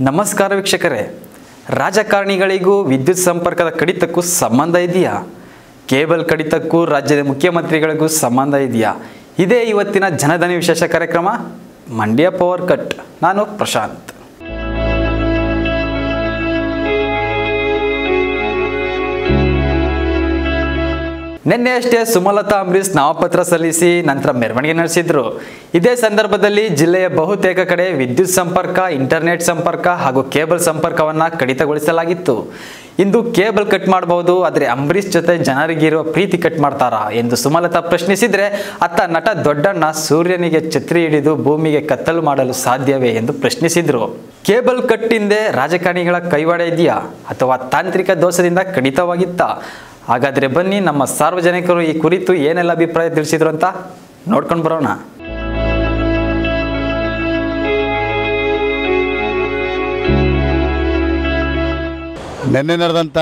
ನಮಸ್ಕಾರ ವೀಕ್ಷಕರೇ. ರಾಜಕಾರಣಿಗಳಿಗೂ ವಿದ್ಯುತ್ ಸಂಪರ್ಕದ ಕಡಿತಕ್ಕೂ ಸಂಬಂಧ ಇದೆಯಾ? ಕೇಬಲ್ ಕಡಿತಕ್ಕೂ ರಾಜ್ಯದ ಮುಖ್ಯಮಂತ್ರಿಗಳಿಗೂ ಸಂಬಂಧ ಇದೆಯಾ? ಇದೇ ಇವತ್ತಿನ ಜನಧನಿ ವಿಶೇಷ ಕಾರ್ಯಕ್ರಮ, ಮಂಡ್ಯ ಪವರ್ ಕಟ್ ನಾನು ಪ್ರಶಾಂತ್. ನಿನ್ನೆ ಅಷ್ಟೇ ಸುಮಲತಾ ಅಂಬರೀಶ್ ನಾಮಪತ್ರ ಸಲ್ಲಿಸಿ ನಂತರ ಮೆರವಣಿಗೆ ನಡೆಸಿದ್ರು. ಇದೇ ಸಂದರ್ಭದಲ್ಲಿ ಜಿಲ್ಲೆಯ ಬಹುತೇಕ ಕಡೆ ವಿದ್ಯುತ್ ಸಂಪರ್ಕ, ಇಂಟರ್ನೆಟ್ ಸಂಪರ್ಕ ಹಾಗೂ ಕೇಬಲ್ ಸಂಪರ್ಕವನ್ನ ಕಡಿತಗೊಳಿಸಲಾಗಿತ್ತು. ಇಂದು ಕೇಬಲ್ ಕಟ್ ಮಾಡಬಹುದು, ಆದರೆ ಅಂಬರೀಶ್ ಜೊತೆ ಜನರಿಗಿರುವ ಪ್ರೀತಿ ಕಟ್ ಮಾಡ್ತಾರಾ ಎಂದು ಸುಮಲತಾ ಪ್ರಶ್ನಿಸಿದರೆ, ಅತ್ತ ನಟ ದೊಡ್ಡಣ್ಣ ಸೂರ್ಯನಿಗೆ ಛತ್ರಿ ಹಿಡಿದು ಭೂಮಿಗೆ ಕತ್ತಲು ಮಾಡಲು ಸಾಧ್ಯವೇ ಎಂದು ಪ್ರಶ್ನಿಸಿದ್ರು. ಕೇಬಲ್ ಕಟ್ಟಿಂದೆ ರಾಜಕಾರಣಿಗಳ ಕೈವಾಡ ಇದೆಯಾ? ಅಥವಾ ತಾಂತ್ರಿಕ ದೋಷದಿಂದ ಕಡಿತವಾಗಿತ್ತಾ? ಹಾಗಾದ್ರೆ ಬನ್ನಿ ನಮ್ಮ ಸಾರ್ವಜನಿಕರು ಈ ಕುರಿತು ಏನೆಲ್ಲ ಅಭಿಪ್ರಾಯ ತಿಳಿಸಿದ್ರು ಅಂತ ನೋಡ್ಕೊಂಡು ಬರೋಣ. ನಿನ್ನೆ ನಡೆದಂಥ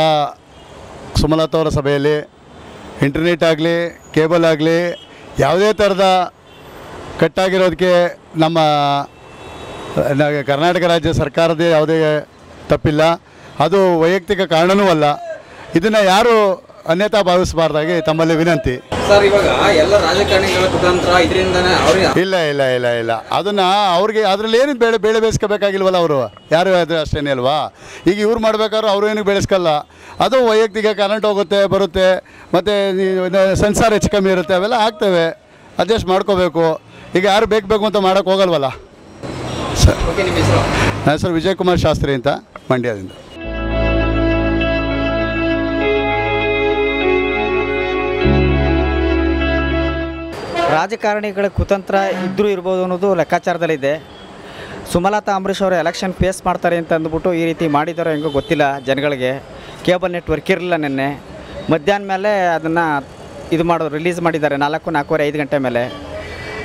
ಸುಮಲತಾ ಸಭೆಯಲ್ಲಿ ಇಂಟರ್ನೆಟ್ ಆಗಲಿ ಕೇಬಲ್ ಆಗಲಿ ಯಾವುದೇ ಥರದ ಕಟ್ಟಾಗಿರೋದಕ್ಕೆ ನಮ್ಮ ಕರ್ನಾಟಕ ರಾಜ್ಯ ಸರ್ಕಾರದೇ ಯಾವುದೇ ತಪ್ಪಿಲ್ಲ. ಅದು ವೈಯಕ್ತಿಕ ಕಾರಣವೂ ಅಲ್ಲ. ಇದನ್ನು ಯಾರು ಅನ್ಯತಾ ಭಾವಿಸಬಾರ್ದಾಗಿ ತಮ್ಮಲ್ಲಿ ವಿನಂತಿ. ಸರ್ ಇವಾಗ ಎಲ್ಲ ರಾಜಕಾರಣಿಗಳ ಕುತಂತ್ರ ಇದರಿಂದನೇ ಅವ್ರಿಗೆ ಇಲ್ಲ ಇಲ್ಲ ಇಲ್ಲ ಇಲ್ಲ. ಅದನ್ನ ಅವ್ರಿಗೆ ಅದ್ರಲ್ಲಿ ಏನು ಬೇಳೆ ಬೇಳೆ ಬೇಯಿಸ್ಕೋಬೇಕಾಗಿಲ್ವಲ್ಲ ಅವರು? ಯಾರು ಆದರೆ ಅಷ್ಟೇನೇ ಅಲ್ವಾ? ಈಗ ಇವ್ರು ಮಾಡ್ಬೇಕಾದ್ರೆ ಅವರು ಏನು ಬೆಳೆಸ್ಕಲ್ಲ ಅದು ವೈಯಕ್ತಿಕ ಕರೆಂಟ್ ಹೋಗುತ್ತೆ ಬರುತ್ತೆ. ಮತ್ತು ಸೆನ್ಸಾರ್ ಹೆಚ್ಚು ಕಮ್ಮಿ ಇರುತ್ತೆ ಅವೆಲ್ಲ ಆಗ್ತವೆ. ಅಡ್ಜಸ್ಟ್ ಮಾಡ್ಕೋಬೇಕು. ಈಗ ಯಾರು ಬೇಕು ಬೇಕು ಅಂತ ಮಾಡೋಕ್ಕೆ ಹೋಗಲ್ವಲ್ಲ? ಸರ್ ನನ್ನ ಹೆಸರು ವಿಜಯ್ ಕುಮಾರ್ ಶಾಸ್ತ್ರಿ ಅಂತ ಮಂಡ್ಯದಿಂದ. ರಾಜಕಾರಣಿಗಳ ಕುತಂತ್ರ ಇದ್ದರೂ ಇರ್ಬೋದು ಅನ್ನೋದು ಲೆಕ್ಕಾಚಾರದಲ್ಲಿದೆ. ಸುಮಲತಾ ಅಂಬರೀಷ್ ಅವರು ಎಲೆಕ್ಷನ್ ಫೇಸ್ ಮಾಡ್ತಾರೆ ಅಂತ ಅಂದ್ಬಿಟ್ಟು ಈ ರೀತಿ ಮಾಡಿದಾರೋ ಹೆಂಗೋ ಗೊತ್ತಿಲ್ಲ ಜನಗಳಿಗೆ. ಕೇಬಲ್ ನೆಟ್ವರ್ಕ್ ಇರಲಿಲ್ಲ ನಿನ್ನೆ. ಮಧ್ಯಾಹ್ನ ಮೇಲೆ ಅದನ್ನು ಇದು ಮಾಡೋ ರಿಲೀಸ್ ಮಾಡಿದ್ದಾರೆ ನಾಲ್ಕು ನಾಲ್ಕೂವರೆ ಐದು ಗಂಟೆ ಮೇಲೆ.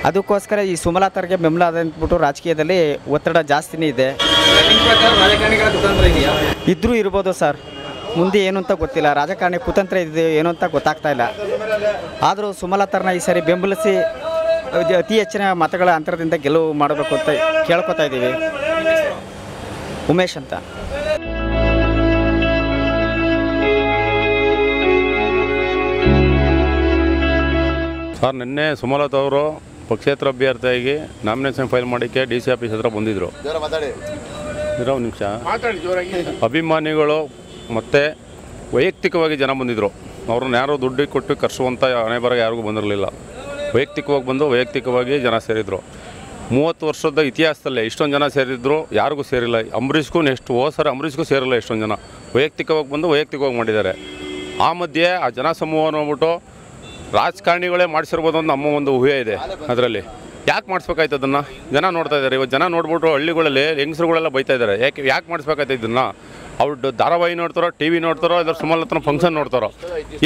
ಅದಕ್ಕೋಸ್ಕರ ಈ ಸುಮಲತಾರಿಗೆ ಬೆಂಬಲ ಅದ ಅಂದ್ಬಿಟ್ಟು ರಾಜಕೀಯದಲ್ಲಿ ಒತ್ತಡ ಜಾಸ್ತಿನೇ ಇದೆ. ಇದ್ದರೂ ಇರ್ಬೋದು ಸರ್. ಮುಂದೆ ಏನು ಅಂತ ಗೊತ್ತಿಲ್ಲ. ರಾಜಕಾರಣಿ ಕುತಂತ್ರ ಇದೆ ಏನು ಅಂತ ಗೊತ್ತಾಗ್ತಾ ಇಲ್ಲ. ಆದರೂ ಸುಮಲತಾರನ್ನ ಈ ಸಾರಿ ಬೆಂಬಲಿಸಿ ಅತಿ- ಹೆಚ್ಚಿನ ಮತಗಳ ಅಂತರದಿಂದ ಗೆಲುವು ಮಾಡಬೇಕು ಅಂತ ಕೇಳ್ಕೊತಾ ಇದ್ದೀವಿ. ಉಮೇಶ್ ಅಂತ. ಸರ್ ನಿನ್ನೆ ಸುಮಲತಾ ಅವರು ಪಕ್ಷೇತರ ಅಭ್ಯರ್ಥಿಯಾಗಿ ನಾಮಿನೇಷನ್ ಫೈಲ್ ಮಾಡೋಕ್ಕೆ ಡಿ ಸಿ ಆಫೀಸ್ ಹತ್ರ ಬಂದಿದ್ದರು ನಿಮಿಷ. ಅಭಿಮಾನಿಗಳು ಮತ್ತು ವೈಯಕ್ತಿಕವಾಗಿ ಜನ ಬಂದಿದ್ದರು ಅವ್ರನ್ನ ಯಾರೋ ದುಡ್ಡು ಕೊಟ್ಟು ಕರ್ಸುವಂಥ ಹಣೆ ಬರ ಯಾರಿಗೂ ಬಂದಿರಲಿಲ್ಲ. ವೈಯಕ್ತಿಕವಾಗಿ ಬಂದು ವೈಯಕ್ತಿಕವಾಗಿ ಜನ ಸೇರಿದರು. ಮೂವತ್ತು ವರ್ಷದ ಇತಿಹಾಸದಲ್ಲೇ ಇಷ್ಟೊಂದು ಜನ ಸೇರಿದ್ರು, ಯಾರಿಗೂ ಸೇರಿಲ್ಲ. ಅಂಬರೀಷ್ಗೂ ನೆಕ್ಸ್ಟ್ ಹೋದ ಸರಿ ಅಂಬರೀಷ್ಗೂ ಸೇರಿಲ್ಲ ಇಷ್ಟೊಂದು ಜನ. ವೈಯಕ್ತಿಕವಾಗಿ ಬಂದು ವೈಯಕ್ತಿಕವಾಗಿ ಮಾಡಿದ್ದಾರೆ. ಆ ಮಧ್ಯೆ ಆ ಜನ ಸಮೂಹ ನೋಡ್ಬಿಟ್ಟು ರಾಜಕಾರಣಿಗಳೇ ಮಾಡಿಸಿರ್ಬೋದು ಅಂತ ನಮ್ಮ ಒಂದು ಊಹೆ ಇದೆ ಅದರಲ್ಲಿ. ಯಾಕೆ ಮಾಡಿಸ್ಬೇಕಾಯ್ತು ಅದನ್ನು? ಜನ ನೋಡ್ತಾ ಇದ್ದಾರೆ. ಇವತ್ತು ಜನ ನೋಡ್ಬಿಟ್ಟು ಹಳ್ಳಿಗಳಲ್ಲಿ ಹೆಂಗಸರುಗಳೆಲ್ಲ ಬೈತಾ ಇದ್ದಾರೆ. ಯಾಕೆ ಯಾಕೆ ಮಾಡಿಸ್ಬೇಕಾಯ್ತು ಇದನ್ನು? ಅವ್ರು ಧಾರಾವಾಹಿ ನೋಡ್ತಾರೋ ಟಿ ವಿ ನೋಡ್ತಾರೋ, ಇದ್ರ ಸುಮಲತನ ಫಂಕ್ಷನ್ ನೋಡ್ತಾರೋ,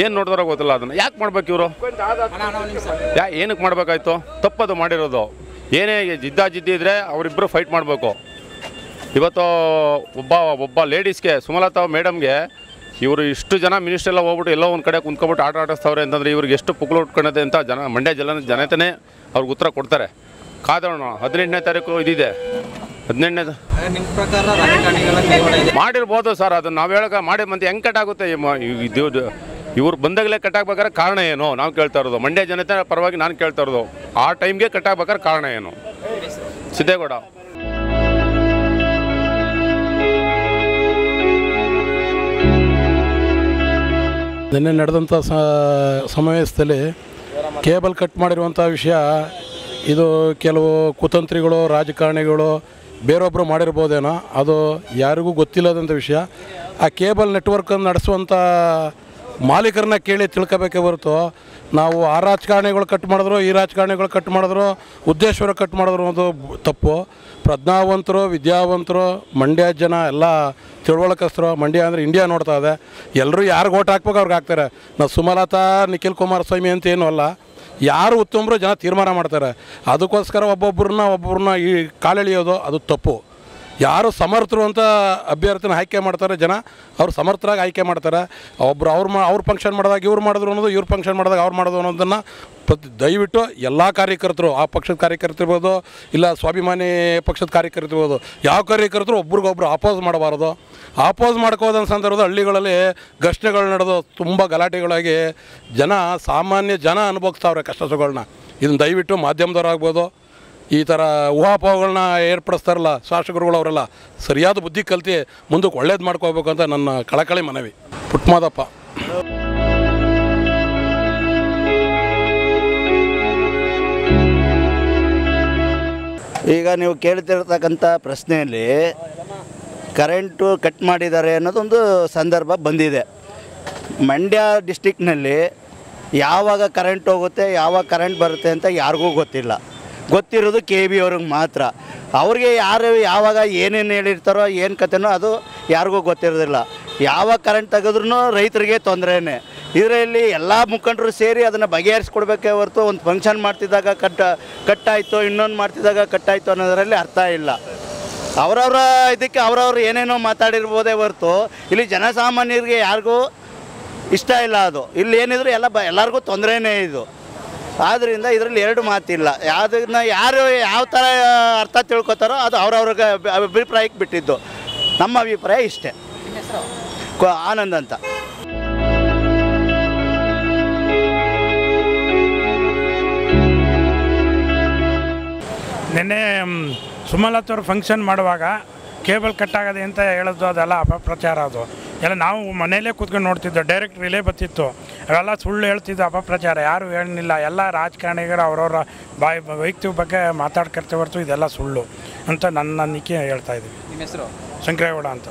ಏನು ನೋಡ್ತಾರೋ ಗೊತ್ತಿಲ್ಲ ಅದನ್ನು. ಯಾಕೆ ಮಾಡ್ಬೇಕು ಇವರು? ಯಾ ಏನಕ್ಕೆ ಮಾಡಬೇಕಾಯ್ತು? ತಪ್ಪದು ಮಾಡಿರೋದು. ಏನೇ ಜಿದ್ದ ಜಿದ್ದಿ ಇದ್ದರೆ ಅವರಿಬ್ಬರು ಫೈಟ್ ಮಾಡಬೇಕು. ಇವತ್ತು ಒಬ್ಬ ಒಬ್ಬ ಲೇಡೀಸ್ಗೆ ಸುಮಲತಾ ಮೇಡಮ್ಗೆ ಇವರು ಇಷ್ಟು ಜನ ಮಿನಿಸ್ಟರ್ ಎಲ್ಲ ಹೋಗ್ಬಿಟ್ಟು ಎಲ್ಲೋ ಒಂದು ಕಡೆ ಕುಂತ್ಕೊಬಿಟ್ಟು ಆಟ ಆಡಿಸ್ತಾವ್ರೆ ಅಂತಂದರೆ ಇವ್ರಿಗೆ ಎಷ್ಟು ಪುಕ್ಲು ಉಟ್ಕೊಳ್ಳೋದೆ ಅಂತ ಜನ, ಮಂಡ್ಯ ಜನ, ಜನತೆನೇ ಅವ್ರಿಗೆ ಉತ್ತರ ಕೊಡ್ತಾರೆ. ಕಾದೋಣ, ಹದಿನೆಂಟನೇ ತಾರೀಕು ಇದಿದೆ. ಹದಿನೆಂಟನೇ ನಿಮ್ಮ ಪ್ರಕಾರ ಮಾಡಿರ್ಬೋದು ಸರ್ ಅದನ್ನ ನಾವು ಹೇಳಕ ಮಾಡಿ ಮತ್ತೆ ಹೆಂಗೆ ಕಟ್ಟಾಗುತ್ತೆ ಆಗುತ್ತೆ? ಇವ್ರು ಬಂದಾಗಲೇ ಕಟ್ಟಾಗಬೇಕಾದ್ರೆ ಕಾರಣ ಏನು? ನಾವು ಕೇಳ್ತಾ ಇರೋದು. ಮಂಡ್ಯ ಜನತೆ ಪರವಾಗಿ ನಾನು ಕೇಳ್ತಾ ಇರೋದು. ಆ ಟೈಮ್ಗೆ ಕಟ್ಟಾಕ್ಬೇಕಾದ್ರೆ ಕಾರಣ ಏನು? ಸಿದ್ದೇಗೌಡ. ನಿನ್ನೆ ನಡೆದಂಥ ಸ- ಸಮಾವೇಶದಲ್ಲಿ ಕೇಬಲ್ ಕಟ್ ಮಾಡಿರುವಂಥ ವಿಷಯ ಇದು ಕೆಲವು ಕುತಂತ್ರಿಗಳು ರಾಜಕಾರಣಿಗಳು ಬೇರೊಬ್ಬರು ಮಾಡಿರ್ಬೋದೇನೋ, ಅದು ಯಾರಿಗೂ ಗೊತ್ತಿಲ್ಲದಂಥ ವಿಷಯ. ಆ ಕೇಬಲ್ ನೆಟ್ವರ್ಕನ್ನು ನಡೆಸುವಂಥ ಮಾಲೀಕರನ್ನ ಕೇಳಿ ತಿಳ್ಕೊಬೇಕೇ ಹೊರತು ನಾವು ಆ ರಾಜಕಾರಣಿಗಳು ಕಟ್ ಮಾಡಿದ್ರು, ಈ ರಾಜಕಾರಣಿಗಳು ಕಟ್ ಮಾಡಿದ್ರು, ಉದ್ದೇಶ್ವರ ಕಟ್ ಮಾಡಿದ್ರು ಅನ್ನೋದು ತಪ್ಪು. ಪ್ರಜ್ಞಾವಂತರು, ವಿದ್ಯಾವಂತರು, ಮಂಡ್ಯ ಜನ ಎಲ್ಲ ತಿಳುವಳಕಸ್ತರು ಮಂಡ್ಯ ಅಂದರೆ ಇಂಡಿಯಾ ನೋಡ್ತಾ ಇದೆ. ಎಲ್ಲರೂ ಯಾರಿಗೆ ಓಟ್ ಹಾಕ್ಬೇಕು ಅವ್ರಿಗೆ ಹಾಕ್ತಾರೆ. ನಾವು ಸುಮಲತಾ, ನಿಖಿಲ್ ಕುಮಾರಸ್ವಾಮಿ ಅಂತ ಏನೂ ಅಲ್ಲ. ಯಾರು ಉತ್ತಮರು ಜನ ತೀರ್ಮಾನ ಮಾಡ್ತಾರೆ. ಅದಕ್ಕೋಸ್ಕರ ಒಬ್ಬೊಬ್ಬರನ್ನ ಒಬ್ಬೊಬ್ಬರನ್ನ ಈ ಕಾಲೆಳೆಯೋದು ಅದು ತಪ್ಪು. ಯಾರು ಸಮರ್ಥರು ಅಂತ ಅಭ್ಯರ್ಥಿನ ಆಯ್ಕೆ ಮಾಡ್ತಾರೆ ಜನ, ಅವ್ರು ಸಮರ್ಥರಾಗಿ ಆಯ್ಕೆ ಮಾಡ್ತಾರೆ. ಒಬ್ರು ಅವ್ರು ಮಾ, ಅವ್ರು ಫಂಕ್ಷನ್ ಮಾಡಿದಾಗ ಇವ್ರು ಮಾಡಿದ್ರು ಅನ್ನೋದು, ಇವ್ರು ಫಂಕ್ಷನ್ ಮಾಡಿದಾಗ ಅವ್ರು ಮಾಡೋದು ಅನ್ನೋದನ್ನು ಪ್ರತಿ, ದಯವಿಟ್ಟು ಎಲ್ಲ ಕಾರ್ಯಕರ್ತರು, ಆ ಪಕ್ಷದ ಕಾರ್ಯಕರ್ತರು ಇರ್ಬೋದು, ಇಲ್ಲ ಸ್ವಾಭಿಮಾನಿ ಪಕ್ಷದ ಕಾರ್ಯಕರ್ತರು ಇರ್ಬೋದು, ಯಾವ ಕಾರ್ಯಕರ್ತರು ಒಬ್ರಿಗೊಬ್ರು ಅಪೋಸ್ ಮಾಡಬಾರ್ದು. ಅಪೋಸ್ ಮಾಡ್ಕೋದಂಥ ಸಂದರ್ಭದಲ್ಲಿ ಹಳ್ಳಿಗಳಲ್ಲಿ ಘರ್ಷಣೆಗಳು ನಡೆದು ತುಂಬ ಗಲಾಟೆಗಳಾಗಿ ಜನ, ಸಾಮಾನ್ಯ ಜನ ಅನುಭವಿಸ್ತಾವ್ರೆ ಕಷ್ಟ ಸುಖಗಳನ್ನ ಇದನ್ನು ದಯವಿಟ್ಟು ಮಾಧ್ಯಮದವರಾಗ್ಬೋದು ಈ ಥರ ಊಹಾಪೋಹಗಳನ್ನ ಏರ್ಪಡಿಸ್ತಾರಲ್ಲ ಶಾಸಕರುಗಳು ಅವರೆಲ್ಲ ಸರಿಯಾದ ಬುದ್ಧಿ ಕಲ್ತಿ ಮುಂದಕ್ಕೆ ಒಳ್ಳೇದು ಮಾಡ್ಕೋಬೇಕು ಅಂತ ನನ್ನ ಕಳಕಳಿ ಮನವಿ. ಪುಟ್ಮಾದಪ್ಪ. ಈಗ ನೀವು ಕೇಳ್ತಿರ್ತಕ್ಕಂಥ ಪ್ರಶ್ನೆಯಲ್ಲಿ ಕರೆಂಟು ಕಟ್ ಮಾಡಿದ್ದಾರೆ ಅನ್ನೋದೊಂದು ಸಂದರ್ಭ ಬಂದಿದೆ. ಮಂಡ್ಯ ಡಿಸ್ಟಿಕ್ನಲ್ಲಿ ಯಾವಾಗ ಕರೆಂಟ್ ಹೋಗುತ್ತೆ, ಯಾವಾಗ ಕರೆಂಟ್ ಬರುತ್ತೆ ಅಂತ ಯಾರಿಗೂ ಗೊತ್ತಿಲ್ಲ. ಗೊತ್ತಿರೋದು ಕೆ ಬಿ ಅವ್ರಿಗೆ ಮಾತ್ರ. ಅವ್ರಿಗೆ ಯಾರು ಯಾವಾಗ ಏನೇನು ಹೇಳಿರ್ತಾರೋ, ಏನು ಕತೆನೋ ಅದು ಯಾರಿಗೂ ಗೊತ್ತಿರೋದಿಲ್ಲ. ಯಾವ ಕರೆಂಟ್ ತೆಗೆದ್ರೂ ರೈತರಿಗೆ ತೊಂದರೆನೇ. ಇದರಲ್ಲಿ ಎಲ್ಲ ಮುಖಂಡರು ಸೇರಿ ಅದನ್ನು ಬಗೆಹರಿಸ್ಕೊಡ್ಬೇಕೇ ಹೊರತು ಒಂದು ಫಂಕ್ಷನ್ ಮಾಡ್ತಿದ್ದಾಗ ಕಟ್ ಕಟ್ಟಾಯಿತು, ಇನ್ನೊಂದು ಮಾಡ್ತಿದ್ದಾಗ ಕಟ್ಟಾಯಿತು ಅನ್ನೋದರಲ್ಲಿ ಅರ್ಥ ಇಲ್ಲ. ಅವರವರ ಇದಕ್ಕೆ ಅವರವ್ರು ಏನೇನೋ ಮಾತಾಡಿರ್ಬೋದೇ ಹೊರತು ಇಲ್ಲಿ ಜನಸಾಮಾನ್ಯರಿಗೆ ಯಾರಿಗೂ ಇಷ್ಟ ಇಲ್ಲ ಅದು. ಇಲ್ಲಿ ಏನಿದ್ರು ಎಲ್ಲ ಬ, ಎಲ್ಲರಿಗೂ ತೊಂದರೆನೇ ಇದು. ಆದ್ದರಿಂದ ಇದರಲ್ಲಿ ಎರಡು ಮಾತಿಲ್ಲ. ಯಾವುದನ್ನ ಯಾರು ಯಾವ ಥರ ಅರ್ಥ ತಿಳ್ಕೊತಾರೋ ಅದು ಅವ್ರವ್ರಿಗೆ ಅಭಿ- ಅಭಿಪ್ರಾಯಕ್ಕೆ ಬಿಟ್ಟಿದ್ದು. ನಮ್ಮ ಅಭಿಪ್ರಾಯ ಇಷ್ಟೇ. ಆನಂದ್ ಅಂತ. ನಿನ್ನೆ ಮ್, ಸುಮಲತ್ ಅವರು ಫಂಕ್ಷನ್ ಮಾಡುವಾಗ ಕೇಬಲ್ ಕಟ್ ಆಗದೆ ಅಂತ ಹೇಳೋದು ಅದೆಲ್ಲ ಅಪಪ್ರಚಾರ ಅದು. ಎಲ್ಲ ನಾವು ಮನೆಯಲ್ಲೇ ಕೂತ್ಕೊಂಡು ನೋಡ್ತಿದ್ದೋ ಡೈರೆಕ್ಟ್ ರಿಲೇ ಬರ್ತಿತ್ತು. ಅವೆಲ್ಲ ಸುಳ್ಳು ಹೇಳ್ತಿದ್ದು ಅಪಪ್ರಚಾರ. ಯಾರು ಹೇಳಲಿಲ್ಲ. ಎಲ್ಲ ರಾಜಕಾರಣಿಗಳು ಅವರವರ ಬಾಯಿ ವೈಯಕ್ತಿಕ ಬಗ್ಗೆ ಮಾತಾಡ್ಕೊಳ್ತೇ ಹೊರತು ಇದೆಲ್ಲ ಸುಳ್ಳು ಅಂತ ನನ್ನ ಅನ್ನಿಕೆ ಹೇಳ್ತಾ ಇದ್ದೀವಿ ನಿಮ್ಮ ಹೆಸರು? ಶಂಕರೇಗೌಡ ಅಂತ.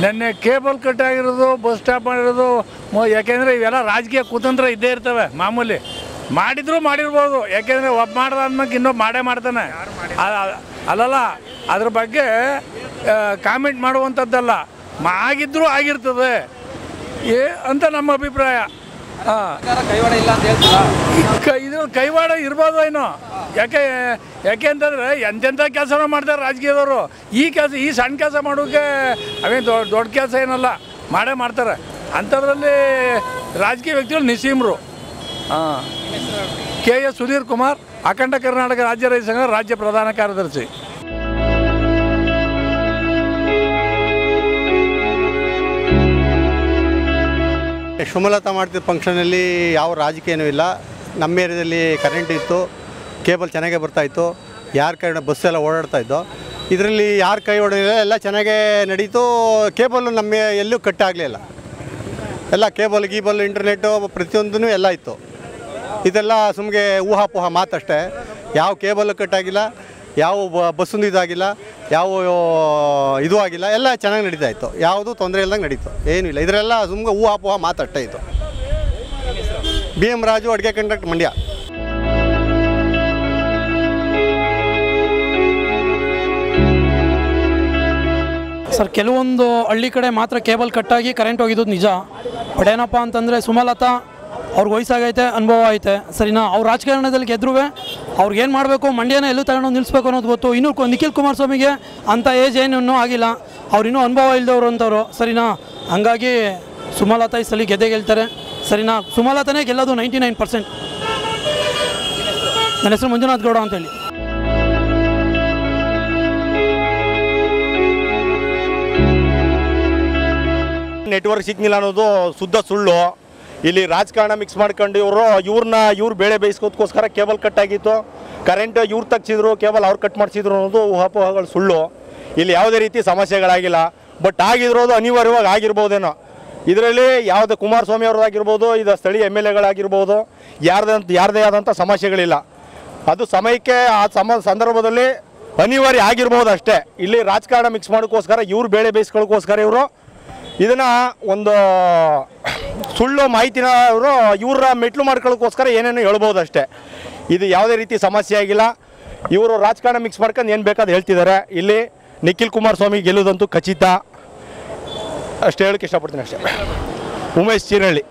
ನೆನ್ನೆ ಕೇಬಲ್ ಕಟ್ ಆಗಿರೋದು ಬಸ್ ಸ್ಟಾಪ್ ಮಾಡಿರೋದು ಮೊ- ಯಾಕೆಂದರೆ ಇವೆಲ್ಲ ರಾಜಕೀಯ ಕುತಂತ್ರ ಇದ್ದೇ ಇರ್ತವೆ ಮಾಮೂಲಿ. ಮಾಡಿದ್ರು ಮಾಡಿರ್ಬೋದು. ಯಾಕೆಂದರೆ ಒಬ್ಬ ಮಾಡ್ದಾದ್ಮೇಲೆ ಇನ್ನೊಬ್ಬ ಮಾಡೇ ಮಾಡ್ತಾನೆ. ಅಲ್ಲಲ್ಲ ಅದ್ರ ಬಗ್ಗೆ ಕಾಮೆಂಟ್ ಮಾಡುವಂಥದ್ದಲ್ಲ. ಆಗಿದ್ರೂ ಆಗಿರ್ತದೆ. ಏ ಅಂತ ನಮ್ಮ ಅಭಿಪ್ರಾಯ. ಇದು ಕೈವಾಡ ಇರ್ಬೋದು ಏನೋ. ಯಾಕೆ ಯಾಕೆ ಅಂತಂದರೆ ಎಂತೆಂಥ ಕೆಲಸ ಮಾಡ್ತಾರೆ ರಾಜಕೀಯದವರು. ಈ ಕೆಲಸ ಈ ಸಣ್ಣ ಕೆಲಸ ಮಾಡೋಕೆ ಅವೇನು ದೊಡ್ಡ ದೊಡ್ಡ ಕೆಲಸ ಏನಲ್ಲ ಮಾಡೇ ಮಾಡ್ತಾರೆ. ಅಂಥದ್ರಲ್ಲಿ ರಾಜಕೀಯ ವ್ಯಕ್ತಿಗಳು ನಿಸೀಮ್ರು ಹಾಂ ಕೆ ಎಸ್ ಸುಧೀರ್ ಕುಮಾರ್, ಅಖಂಡ ಕರ್ನಾಟಕ ರಾಜ್ಯ ರೈತ ಸಂಘ ರಾಜ್ಯ ಪ್ರಧಾನ ಕಾರ್ಯದರ್ಶಿ. ಸುಮಲತಾ ಮಾಡ್ತಿದ್ದ ಫಂಕ್ಷನಲ್ಲಿ ಯಾವ ರಾಜಕೀಯನೂ ಇಲ್ಲ. ನಮ್ಮ ಏರಿಯಾದಲ್ಲಿ ಕರೆಂಟ್ ಇತ್ತು ಕೇಬಲ್ ಚೆನ್ನಾಗೇ ಬರ್ತಾಯಿತ್ತು ಯಾರ ಕೈ ಬಸ್ ಎಲ್ಲ ಓಡಾಡ್ತಾ ಇದ್ದೋ, ಇದರಲ್ಲಿ ಯಾರ ಕೈ ಹೊಡೆದಿಲ್ಲ ಎಲ್ಲ ಚೆನ್ನಾಗೇ ನಡೀತು. ಕೇಬಲ್ ನಮ್ಮ ಎಲ್ಲೂ ಕಟ್ ಆಗಲಿಲ್ಲ ಎಲ್ಲ ಕೇಬಲ್ ಗೀಬಲ್ ಇಂಟರ್ನೆಟ್ಟು ಪ್ರತಿಯೊಂದೂ ಎಲ್ಲ ಇತ್ತು. ಇದೆಲ್ಲ ಸುಮ್ಗೆ ಊಹಾಪೋಹ ಮಾತಷ್ಟೇ. ಯಾವ ಕೇಬಲ್ ಕಟ್ ಆಗಿಲ್ಲ ಯಾವ ಬಸ್ಸೊಂದು ಇದಾಗಿಲ್ಲ, ಯಾವ ಇದು ಆಗಿಲ್ಲ, ಎಲ್ಲ ಚೆನ್ನಾಗಿ ನಡೀತಾ ಇತ್ತು. ಯಾವುದು ತೊಂದರೆ ಇಲ್ದಂಗೆ ನಡೀತು. ಏನೂ ಇಲ್ಲ. ಇದರೆಲ್ಲ ಸುಮ್ಗೆ ಊಹಾಪೋಹ ಮಾತಷ್ಟೇ ಇತ್ತು. ಬಿ ಎಂ ರಾಜು ಅಡುಗೆ ಕಂಡಕ್ಟ್ ಮಂಡ್ಯ. ಸರ್, ಕೆಲವೊಂದು ಹಳ್ಳಿ ಕಡೆ ಮಾತ್ರ ಕೇಬಲ್ ಕಟ್ಟಾಗಿ ಕರೆಂಟ್ ಹೋಗಿದ್ದು ನಿಜ. ಬಟ್ ಏನಪ್ಪ ಅಂತಂದರೆ ಸುಮಲತಾ ಅವ್ರಿಗೆ ವಯಸ್ಸಾಗೈತೆ, ಅನುಭವ ಐತೆ. ಸರಿನಾ? ಅವ್ರು ರಾಜಕಾರಣದಲ್ಲಿ ಗೆದ್ರುವೆ, ಅವ್ರಿಗೆ ಏನು ಮಾಡಬೇಕು, ಮಂಡ್ಯನ ಎಲ್ಲೂ ತಗೊಂಡು ನಿಲ್ಲಿಸ್ಬೇಕು ಅನ್ನೋದು ಗೊತ್ತು. ಇನ್ನೂ ನಿಖಿಲ್ ಕುಮಾರಸ್ವಾಮಿಗೆ ಅಂಥ ಏಜ್ ಏನೂ ಆಗಿಲ್ಲ. ಅವ್ರು ಇನ್ನೂ ಅನುಭವ ಇಲ್ಲದವ್ರು ಅಂತವ್ರು. ಸರಿನಾ? ಹಂಗಾಗಿ ಸುಮಲತಾ ಈ ಸಲ ಗೆದ್ದೆ ಗೆಲ್ತಾರೆ. ಸರಿನಾ? ಸುಮಲತಾನೇ ಗೆಲ್ಲೋದು ನೈಂಟಿ ನೈನ್ ಪರ್ಸೆಂಟ್. ನನ್ನ ಹೆಸರು ಮಂಜುನಾಥ್ ಗೌಡ ಅಂತೇಳಿ ನೆಟ್ವರ್ಕ್ ಸಿಗ್ನಿಲ್ಲ ಅನ್ನೋದು ಶುದ್ಧ ಸುಳ್ಳು. ಇಲ್ಲಿ ರಾಜಕಾರಣ ಮಿಕ್ಸ್ ಮಾಡ್ಕೊಂಡು ಇವರು ಇವ್ರನ್ನ ಇವ್ರು ಬೇಳೆ ಬೇಯಿಸ್ಕೋದಕ್ಕೋಸ್ಕರ ಕೇಬಲ್ ಕಟ್ ಆಗಿತ್ತು. ಕರೆಂಟ್ ಇವ್ರು ತಗ್ಸಿದ್ರು, ಕೇಬಲ್ ಅವ್ರು ಕಟ್ ಮಾಡಿಸಿದ್ರು ಅನ್ನೋದು ಊಹಾಪೋಹಗಳು ಸುಳ್ಳು. ಇಲ್ಲಿ ಯಾವುದೇ ರೀತಿ ಸಮಸ್ಯೆಗಳಾಗಿಲ್ಲ. ಬಟ್ ಆಗಿರೋದು ಅನಿವಾರ್ಯವಾಗಿ ಆಗಿರ್ಬೋದೇನೋ. ಇದರಲ್ಲಿ ಯಾವುದೇ ಕುಮಾರಸ್ವಾಮಿ ಅವ್ರದ್ದಾಗಿರ್ಬೋದು ಇದು ಸ್ಥಳೀಯ ಎಂ ಎಲ್ ಎಗಳಾಗಿರ್ಬೋದು, ಯಾರ್ದಂತ, ಯಾರದೇ ಆದಂಥ ಸಮಸ್ಯೆಗಳಿಲ್ಲ. ಅದು ಸಮಯಕ್ಕೆ ಆ ಸಮ, ಸಂದರ್ಭದಲ್ಲಿ ಅನಿವಾರ್ಯ ಆಗಿರ್ಬೋದು ಅಷ್ಟೇ ಇಲ್ಲಿ ರಾಜಕಾರಣ ಮಿಕ್ಸ್ ಮಾಡೋಕ್ಕೋಸ್ಕರ ಇವ್ರು ಬೇಳೆ ಬೇಯಿಸ್ಕೊಳ್ಳೋಕ್ಕೋಸ್ಕರ ಇವರು ಇದನ್ನು ಒಂದು ಸುಳ್ಳು ಮಾಹಿತಿನ ಅವರು ಇವರ ಮೆಟ್ಲು ಮಾಡ್ಕೊಳ್ಳೋಕ್ಕೋಸ್ಕರ ಏನೇನು ಹೇಳ್ಬೋದು ಅಷ್ಟೇ. ಇದು ಯಾವುದೇ ರೀತಿ ಸಮಸ್ಯೆ ಆಗಿಲ್ಲ. ಇವರು ರಾಜಕಾರಣ ಮಿಕ್ಸ್ ಮಾಡ್ಕೊಂಡು ಏನು ಬೇಕಾದ ಹೇಳ್ತಿದ್ದಾರೆ ಇಲ್ಲಿ ನಿಖಿಲ್ ಕುಮಾರಸ್ವಾಮಿ ಗೆಲ್ಲೋದಂತೂ ಖಚಿತ. ಅಷ್ಟೇ ಹೇಳಕ್ಕೆ ಇಷ್ಟಪಡ್ತೀನಿ ಅಷ್ಟೇ. ಉಮೇಶ್ ಚೀನಹಳ್ಳಿ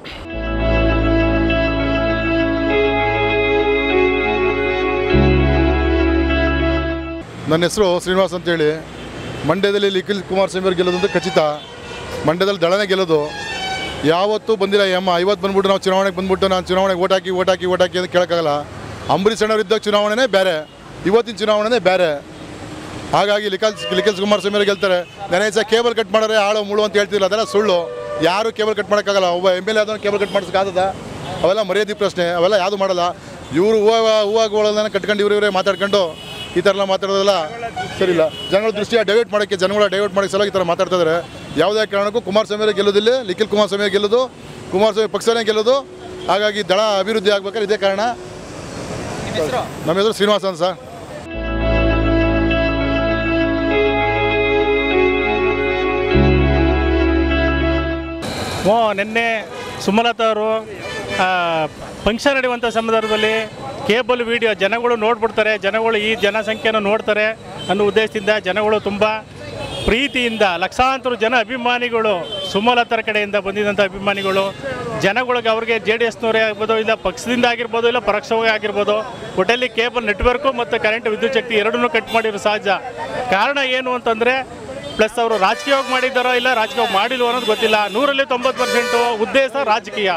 ನನ್ನ ಹೆಸರು ಶ್ರೀನಿವಾಸ್ ಅಂತೇಳಿ. ಮಂಡ್ಯದಲ್ಲಿ ನಿಖಿಲ್ ಕುಮಾರಸ್ವಾಮಿ ಅವ್ರು ಗೆಲ್ಲೋದಂತೂ ಖಚಿತ. ಮಂಡ್ಯದಲ್ಲಿ ದಳನೇ ಗೆಲ್ಲೋದು. ಯಾವತ್ತೂ ಬಂದಿಲ್ಲ ಎಮ್ಮ ಐವತ್ತು ಬಂದ್ಬಿಟ್ಟು ನಾವು ಚುನಾವಣೆಗೆ ಬಂದ್ಬಿಟ್ಟು ನಾನು ಚುನಾವಣೆಗೆ ಓಟ್ ಹಾಕಿ ಓಟ್ ಹಾಕಿ ಓಟ್ ಹಾಕಿ ಅಂತ ಕೇಳೋಕ್ಕಾಗಲ್ಲ. ಅಂಬರೀಷ್ ಇದ್ದಾಗ ಚುನಾವಣೆನೇ ಬೇರೆ ಇವತ್ತಿನ ಚುನಾವಣೆನೇ ಬೇರೆ ಹಾಗಾಗಿ ಲಿಖಲ್ ಲಿಖಲ್ಸ್ ಕುಮಾರಸ್ವಾಮಿ ಸ್ವಾಮಿ ಗೆಲ್ತಾರೆ. ನನಗೆ ಕೇಬಲ್ ಕಟ್ ಮಾಡೋರೆ ಆಳು, ಮುಳು ಅಂತ ಹೇಳ್ತಿಲ್ಲ ಅದೆಲ್ಲ ಸುಳ್ಳು. ಯಾರು ಕೇಬಲ್ ಕಟ್ ಮಾಡೋಕ್ಕಾಗಲ್ಲ. ಒಬ್ಬ ಎಂ ಎಲ್ ಎ ಆದವನು ಕೇಬಲ್ ಕಟ್ ಮಾಡಿಸೋಕ್ಕಾಗದ ಅವೆಲ್ಲ ಮರ್ಯಾದೆ ಪ್ರಶ್ನೆ. ಅವೆಲ್ಲ ಯಾವುದು ಮಾಡಲ್ಲ. ಇವರು ಹೂವು ಹೂವುಗಳನ್ನ ಕಟ್ಕೊಂಡು ಇವ್ರು ಇವರೇ ಮಾತಾಡ್ಕೊಂಡು ಈ ಥರ ಎಲ್ಲ ಮಾತಾಡೋದೆಲ್ಲ ಸರಿ ಇಲ್ಲ ಜನಗಳ ದೃಷ್ಟಿಯ ಡೈವರ್ಟ್ ಮಾಡೋಕ್ಕೆ ಜನಗಳ ಡೈವರ್ಟ್ ಮಾಡೋಕ್ಕೆ ಸಲ ಈ ಥರ ಮಾತಾಡ್ತಾ ಇದ್ದಾರೆ. ಯಾವುದೇ ಕಾರಣಕ್ಕೂ ಕುಮಾರಸ್ವಾಮಿ ಸ್ವಾಮಿ ಗೆಲ್ಲೋದಿಲ್ಲ ನಿಖಿಲ್ ಕುಮಾರಸ್ವಾಮಿ ಗೆಲ್ಲೋದು ಕುಮಾರಸ್ವಾಮಿ ಪಕ್ಷನೇ ಗೆಲ್ಲೋದು. ಹಾಗಾಗಿ ದಳ ಅಭಿವೃದ್ಧಿ ಆಗ್ಬೇಕಾದ್ರೆ ಇದೇ ಕಾರಣ. ನಮ್ಮ ಹೆಸರು? ಶ್ರೀನಿವಾಸ ಅಂತ ಸರ್. ಓ ನಿನ್ನೆ ಸುಮಲತಾ ಅವರು ಫಂಕ್ಷನ್ ನಡೆಯುವಂಥ ಸಂದರ್ಭದಲ್ಲಿ ಕೇಬಲ್ ವಿಡಿಯೋ ಜನಗಳು ನೋಡ್ಬಿಡ್ತಾರೆ, ಜನಗಳು ಈ ಜನಸಂಖ್ಯೆನ ನೋಡ್ತಾರೆ ಅನ್ನೋ ಉದ್ದೇಶದಿಂದ ಜನಗಳು ತುಂಬ ಪ್ರೀತಿಯಿಂದ ಲಕ್ಷಾಂತರ ಜನ ಅಭಿಮಾನಿಗಳು ಸುಮಲತರ ಕಡೆಯಿಂದ ಬಂದಿದ್ದಂಥ ಅಭಿಮಾನಿಗಳು, ಜನಗಳಿಗೆ ಅವ್ರಿಗೆ ಜೆ ಡಿ ಎಸ್ನವರೇ ಆಗ್ಬೋದು ಇಲ್ಲ ಪಕ್ಷದಿಂದ ಆಗಿರ್ಬೋದು ಇಲ್ಲ ಪರೋಕ್ಷವಾಗಿ ಆಗಿರ್ಬೋದು, ಒಟ್ಟಲ್ಲಿ ಕೇಬಲ್ ನೆಟ್ವರ್ಕು ಮತ್ತು ಕರೆಂಟ್ ವಿದ್ಯುತ್ ಶಕ್ತಿ ಎರಡನ್ನೂ ಕಟ್ ಮಾಡಿರೋ ಸಹಜ ಕಾರಣ ಏನು ಅಂತಂದರೆ, ಪ್ಲಸ್ ಅವರು ರಾಜಕೀಯವಾಗಿ ಮಾಡಿದ್ದಾರೋ ಇಲ್ಲ ರಾಜಕೀಯವಾಗಿ ಮಾಡಿಲ್ವೋ ಅನ್ನೋದು ಗೊತ್ತಿಲ್ಲ. ನೂರಲ್ಲಿ ತೊಂಬತ್ತು ಪರ್ಸೆಂಟು ಉದ್ದೇಶ ರಾಜಕೀಯ.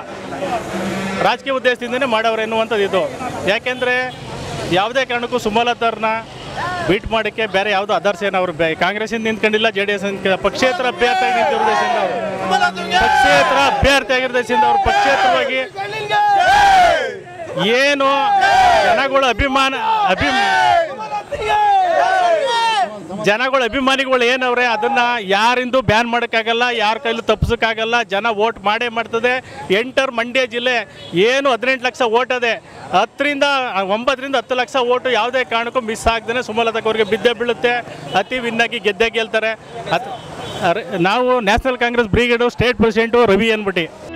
ರಾಜಕೀಯ ಉದ್ದೇಶದಿಂದನೇ ಮಾಡವ್ರೆ ಎನ್ನುವಂಥದ್ದು ಇದು. ಯಾಕೆಂದರೆ ಯಾವುದೇ ಕಾರಣಕ್ಕೂ ಸುಮಲತಾರ್ನ ಬೀಟ್ ಮಾಡೋಕ್ಕೆ ಬೇರೆ ಯಾವುದೋ ಅದರ್ಸ್ ಏನು ಅವರು ಬೇ ಕಾಂಗ್ರೆಸ್ಸಿಂದ ನಿಂತ್ಕೊಂಡಿಲ್ಲ ಜೆ ಡಿ ಎಸ್ ಪಕ್ಷೇತರ ಅಭ್ಯರ್ಥಿ ನಿಂತಿರೋ ದೇಶದಿಂದ ಅವರು. ಪಕ್ಷೇತರ ಅಭ್ಯರ್ಥಿ ದೇಶದಿಂದ ಅವರು. ಪಕ್ಷೇತರವಾಗಿ ಏನು ಜನಗಳ ಅಭಿಮಾನ ಅಭಿ ಜನಗಳ ಅಭಿಮಾನಿಗಳು ಏನವ್ರೆ, ಅದನ್ನ ಯಾರಿಂದು ಬ್ಯಾನ್ ಮಾಡೋಕ್ಕಾಗಲ್ಲ, ಯಾರ ಕೈಲೂ ತಪ್ಪಿಸೋಕ್ಕಾಗಲ್ಲ, ಜನ ವೋಟ್ ಮಾಡೇ ಮಾಡ್ತದೆ. ಎಂಟರ್ ಮಂಡ್ಯ ಜಿಲ್ಲೆ ಏನು ಹದಿನೆಂಟು ಲಕ್ಷ ಓಟ್ ಅದೆ. ಹತ್ತರಿಂದ, ಒಂಬತ್ತರಿಂದ ಹತ್ತು ಲಕ್ಷ ಓಟು ಯಾವುದೇ ಕಾರಣಕ್ಕೂ ಮಿಸ್ ಆಗ್ದೇ ಸುಮಲತಾಕವ್ರಿಗೆ ಬಿದ್ದೆ ಬೀಳುತ್ತೆ. ಅತಿ ವಿನ್ನಾಗಿ ಗೆದ್ದೆ ಗೆಲ್ತಾರೆ. ಅರೆ- ನಾವು national Congress brigade state president Ravi ಅನ್ಬಿಟ್ಟು.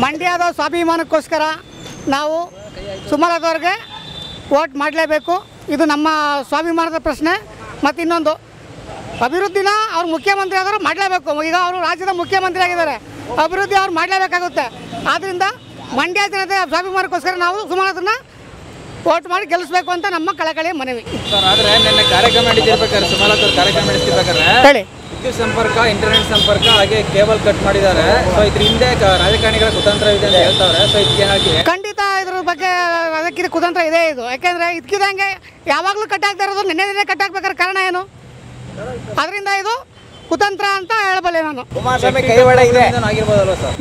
ಮಂಡ್ಯದ ಸ್ವಾಭಿಮಾನಕ್ಕೋಸ್ಕರ ನಾವು ಸುಮಲತವ್ರಿಗೆ ವೋಟ್ ಮಾಡಲೇಬೇಕು. ಇದು ನಮ್ಮ ಸ್ವಾಭಿಮಾನದ ಪ್ರಶ್ನೆ. ಮತ್ತು ಇನ್ನೊಂದು ಅಭಿವೃದ್ಧಿನ ಅವ್ರು ಮುಖ್ಯಮಂತ್ರಿ ಆದರೂ ಮಾಡಲೇಬೇಕು. ಈಗ ಅವರು ರಾಜ್ಯದ ಮುಖ್ಯಮಂತ್ರಿ ಆಗಿದ್ದಾರೆ. ಅಭಿವೃದ್ಧಿ ಅವ್ರು ಮಾಡಲೇಬೇಕಾಗುತ್ತೆ. ಆದ್ದರಿಂದ ಮಂಡ್ಯ ಜನತೆ ಸ್ವಾಭಿಮಾನಕ್ಕೋಸ್ಕರ ನಾವು ಸುಮಲತನ ವೋಟ್ ಮಾಡಿ ಗೆಲ್ಲಿಸ್ಬೇಕು ಅಂತ ನಮ್ಮ ಕಳಕಳಿಯ ಮನವಿ. ಸರ್ ಆದ್ರೆ ನಿನ್ನೆ ಕಾರ್ಯಕ್ರಮ ಸುಮಾರು ಕಾರ್ಯಕ್ರಮ ನಡೆಸ್ತಿರ್ಬೇಕಾದ್ರೆ ಹೇಳಿ. ವಿದ್ಯುತ್ ಸಂಪರ್ಕ ಇಂಟರ್ನೆಟ್ ಸಂಪರ್ಕ ಹಾಗೆ ಕೇಬಲ್ ಕಟ್ ಮಾಡಿದ್ದಾರೆ. ಸೊ ಇದ್ರ ಹಿಂದೆ ರಾಜಕಾರಣಿಗಳ ಕುತಂತ್ರ ಇದೆ ಅಂತ ಹೇಳ್ತಾರೆ ಸೊ ಇದಕ್ಕೆ ಹಾಕಿ ಬಗ್ಗೆ ಅದಕ್ಕಿದ ಕುತಂತ್ರ ಇದೆ ಇದು. ಯಾಕೆಂದ್ರೆ ಇದ್ಕಿದಂಗೆ ಯಾವಾಗಲೂ ಕಟ್ಟಾಗ್ತಾ ಇರೋದು ನಿನ್ನೆ ದಿನ ಕಟ್ಟಾಕ್ಬೇಕಾದ್ರೆ ಕಾರಣ ಏನು? ಅದರಿಂದ ಇದು ಕುತಂತ್ರ ಅಂತ ಹೇಳಬಲ್ಲೆ ನಾನು. ಇದೆ.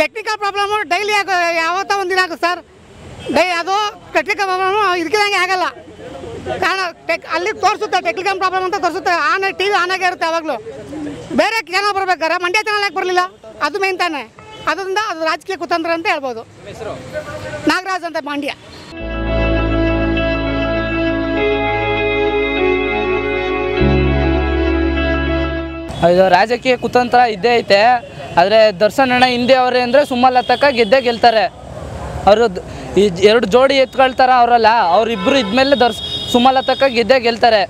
ಟೆಕ್ನಿಕಲ್ ಪ್ರಾಬ್ಲಮ್ ಡೈಲಿ ಆಗ ಯಾವತ್ತೋ ಒಂದಿನ ಆಗುತ್ತೆ ಸರ್. ಡೈ ಅದು ಟೆಕ್ನಿಕಲ್ ಪ್ರಾಬ್ಲಮ್ ಇದಕ್ಕಿದಂಗೆ ಆಗಲ್ಲ. ಕಾರಣ ಟೆಕ್ ಅಲ್ಲಿ ತೋರಿಸುತ್ತೆ ಟೆಕ್ನಿಕಲ್ ಪ್ರಾಬ್ಲಮ್ ಅಂತ ತೋರಿಸುತ್ತೆ. ಆನ್ ಟಿ ವಿ ಆನ್ ಆಗೇ ಇರುತ್ತೆ ಯಾವಾಗಲೂ. ಬೇರೆ ಚಾನಲ್ ಬರ್ಬೇಕಾರೆ ಮಂಡ್ಯ ಚಾನಲ್ ಯಾಕೆ ಬರಲಿಲ್ಲ? ಅದು ಮೇನ್ ತಾನೆ. ಅದರಿಂದ ಅದು ರಾಜಕೀಯ ಕುತಂತ್ರ ಅಂತ ಹೇಳ್ಬೋದು. ನಾಗರಾಜ್ ಅಂತ ಪಾಂಡ್ಯ. ಇದು ರಾಜಕೀಯ ಕುತಂತ್ರ ಇದ್ದೇ ಐತೆ. ಆದರೆ ದರ್ಶನ್ ಅಣ್ಣ ಹಿಂದೆ ಅವರೇ ಅಂದರೆ ಸುಮಲತಕ್ಕ ಗೆದ್ದೇ ಗೆಲ್ತಾರೆ. ಅವರು ಈ ಎರಡು ಜೋಡಿ ಎತ್ಕೊಳ್ತಾರ ಅವರಲ್ಲ ಅವರಿಬ್ಬರು ಇದ್ಮೇಲೆ ದರ್ಶ್ ಸುಮಲತಕ್ಕ ಗೆದ್ದೇ ಗೆಲ್ತಾರೆ.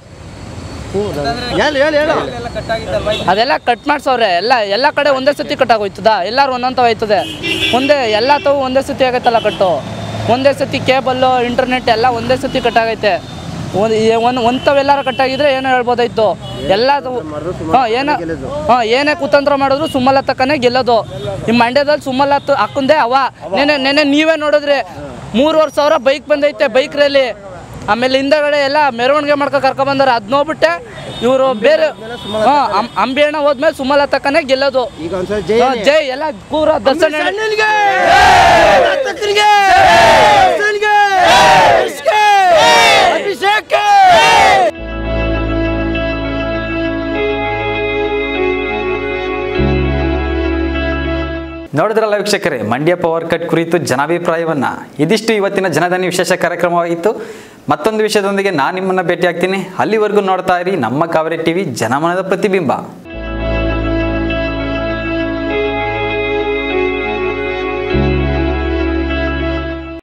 ಅದೆಲ್ಲ ಕಟ್ ಮಾಡ್ಸವ್ರೆ. ಎಲ್ಲ ಎಲ್ಲ ಕಡೆ ಒಂದೇ ಸತಿ ಕಟ್ ಆಗೋಯ್ತದ? ಎಲ್ಲರೂ ಒಂದೊಂದು ಹೋಯ್ತದೆ ಒಂದೇ ಎಲ್ಲ ತಾವು ಒಂದೇ ಸತಿ ಆಗೈತಲ್ಲ ಕಟ್ಟು ಒಂದೇ ಸತಿ ಕೇಬಲ್ಲು ಇಂಟರ್ನೆಟ್ ಎಲ್ಲ ಒಂದೇ ಸತಿ ಕಟ್ ಆಗೈತೆ. ಒಂದು ಒಂದು ಒಂಥವೆಲ್ಲಾರು ಕಟ್ಟಾಗಿದ್ರೆ ಏನೋ ಹೇಳ್ಬೋದಾಯ್ತು? ಎಲ್ಲ ಹಾಂ ಏನೋ ಹಾಂ ಏನೇ ಕುತಂತ್ರ ಮಾಡಿದ್ರು ಸುಮಲತಕ್ಕನೇ ಗೆಲ್ಲೋದು. ಈ ಮಂಡ್ಯದಲ್ಲಿ ಸುಮಲತ್ ಹಾಕೊಂಡೆ ಅವ. ನೆನೆ ನೆನೆ ನೀವೇ ನೋಡಿದ್ರೆ. ಮೂರುವರೆ ಸಾವಿರ ಬೈಕ್ ಬಂದೈತೆ ಬೈಕ್ ರ್ಯಾಲಿ ಆಮೇಲೆ ಹಿಂದಗಡೆ ಎಲ್ಲ ಮೆರವಣಿಗೆ ಮಾಡ್ಕೊ ಕರ್ಕೊ ಅದು ಅದ್ ನೋಡ್ಬಿಟ್ಟೆ ಇವರು ಬೇರೆ ಹಾಂ ಅಂಬಿ ಅಣ್ಣ ಹೋದ್ಮೇಲೆ ಸುಮಲತಕ್ಕನೇ ಗೆಲ್ಲೋದು. ಜೈ ಎಲ್ಲ ಕೂರ ದರ್ಶನ ನೋಡಿದ್ರಲ್ಲ ವೀಕ್ಷಕರೇ ಮಂಡ್ಯ ಪವರ್ ಕಟ್ ಕುರಿತು ಜನಾಭಿಪ್ರಾಯವನ್ನು. ಇದಿಷ್ಟು ಇವತ್ತಿನ ಜನಧನಿ ವಿಶೇಷ ಕಾರ್ಯಕ್ರಮವಾಗಿತ್ತು. ಮತ್ತೊಂದು ವಿಷಯದೊಂದಿಗೆ ನಾನು ನಿಮ್ಮನ್ನು ಭೇಟಿ ಆಗ್ತೀನಿ ಅಲ್ಲಿವರೆಗೂ ನೋಡ್ತಾ ಇರಿ ನಮ್ಮ ಕಾವೇರಿ ಟಿವಿ ಜನಮನದ ಪ್ರತಿಬಿಂಬ.